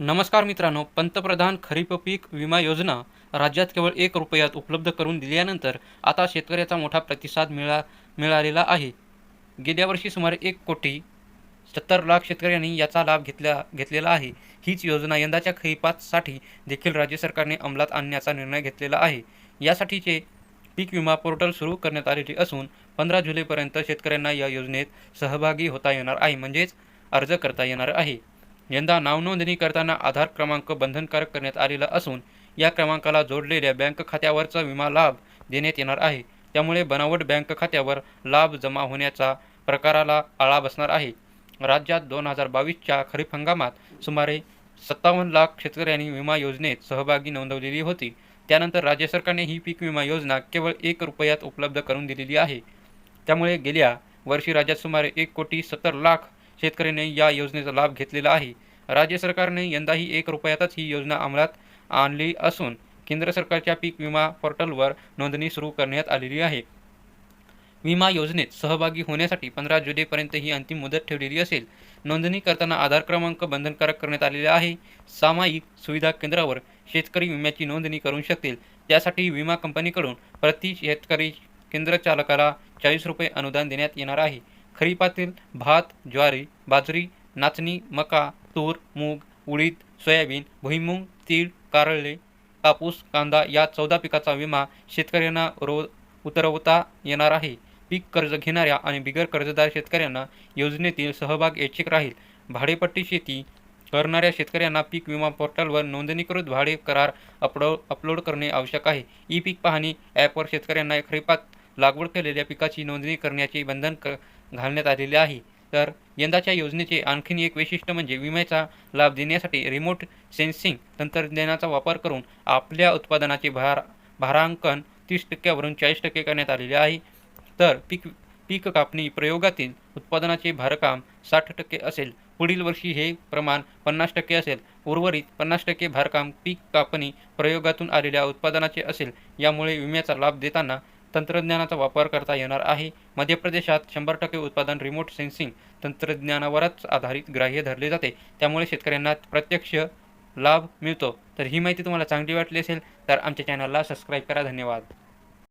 नमस्कार मित्रांनो पंतप्रधान खरीप पीक विमा योजना राज्यात केवळ एक रुपयात उपलब्ध करून दिल्यानंतर आता शेतकऱ्याचा मोठा प्रतिसाद मिळा मिळालेला आहे. गेल्या वर्षी सुमारे एक कोटी सत्तर लाख शेतकऱ्यांनी याचा लाभ घेतला घेतलेला आहे. हीच योजना यंदाच्या खरीपासाठी देखील राज्य सरकारने अंमलात आणण्याचा निर्णय घेतलेला आहे. यासाठीचे पीक विमा पोर्टल सुरू करण्यात आलेले असून पंधरा जुलैपर्यंत शेतकऱ्यांना या योजनेत सहभागी होता येणार आहे म्हणजेच अर्ज करता येणार आहे. यंदा नावनोंदणी करताना आधार क्रमांक बंधनकारक करण्यात आलेला असून या क्रमांकाला जोडलेल्या बँक खात्यावरचा विमा लाभ देण्यात येणार आहे. त्यामुळे बनावट बँक खात्यावर लाभ जमा होण्याचा प्रकाराला आळा बसणार आहे. राज्यात दोन हजार बावीसच्या खरीप हंगामात सुमारे सत्तावन्न लाख शेतकऱ्यांनी विमा योजनेत सहभागी नोंदवलेली होती. त्यानंतर राज्य सरकारने ही पीक विमा योजना केवळ एक रुपयात उपलब्ध करून दिलेली आहे. त्यामुळे गेल्या वर्षी राज्यात सुमारे एक कोटी सत्तर लाख शेतकऱ्यांनी या योजनेचा लाभ घेतलेला आहे. राज्य सरकारने यंदाही एक रुपयातच ही योजना अंमलात आणली असून केंद्र सरकारच्या पीक विमा पोर्टलवर नोंदणी सुरू करण्यात आलेली आहे. विमा योजनेत सहभागी होण्यासाठी पंधरा जुलैपर्यंत ही अंतिम मुदत ठेवलेली असेल. नोंदणी करताना आधार क्रमांक बंधनकारक करण्यात आलेला आहे. सामायिक सुविधा केंद्रावर शेतकरी विम्याची नोंदणी करू शकतील. त्यासाठी विमा कंपनीकडून प्रति शेतकरी केंद्र चालकाला चाळीस रुपये अनुदान देण्यात येणार आहे. खरीपातील भात ज्वारी बाजरी नाचणी मका तूर मूग उडीद सोयाबीन भुईमूग तीळ कारळे कापूस कांदा या चौदा पिकाचा विमा शेतकऱ्यांना रो उतरवता येणार आहे. पीक कर्ज घेणाऱ्या आणि बिगर कर्जदार शेतकऱ्यांना योजनेतील सहभाग ऐच्छिक राहील. भाडेपट्टी शेती करणाऱ्या शेतकऱ्यांना पीक विमा पोर्टलवर नोंदणीकृत भाडे करार अपलो अपलोड करणे आवश्यक आहे. ई पीक पाहणी ॲपवर शेतकऱ्यांना खरीपात लागवड केलेल्या पिकाची नोंदणी करण्याचे बंधन क घालण्यात आलेले आहे. तर यंदाच्या योजनेचे आणखीन एक वैशिष्ट्य म्हणजे विम्याचा लाभ देण्यासाठी रिमोट सेन्सिंग तंत्रज्ञानाचा वापर करून आपल्या उत्पादनाचे भार भारांकन तीस टक्क्यावरून चाळीस टक्के करण्यात आलेले आहे. तर पीक पीक कापणी प्रयोगातील उत्पादनाचे भारकाम साठ टक्के असेल. पुढील वर्षी हे प्रमाण पन्नास टक्के असेल. उर्वरित पन्नास टक्के भारकाम पीक कापणी प्रयोगातून आलेल्या उत्पादनाचे असेल. यामुळे विम्याचा लाभ देताना तंत्रज्ञानाचा वापर करता येणार आहे. मध्य प्रदेशात शंभर टक्के उत्पादन रिमोट सेन्सिंग तंत्रज्ञानावरच आधारित ग्राह्य धरले जाते. त्यामुळे शेतकऱ्यांना प्रत्यक्ष लाभ मिळतो. तर ही माहिती तुम्हाला चांगली वाटली असेल तर आमच्या चॅनलला सबस्क्राईब करा. धन्यवाद.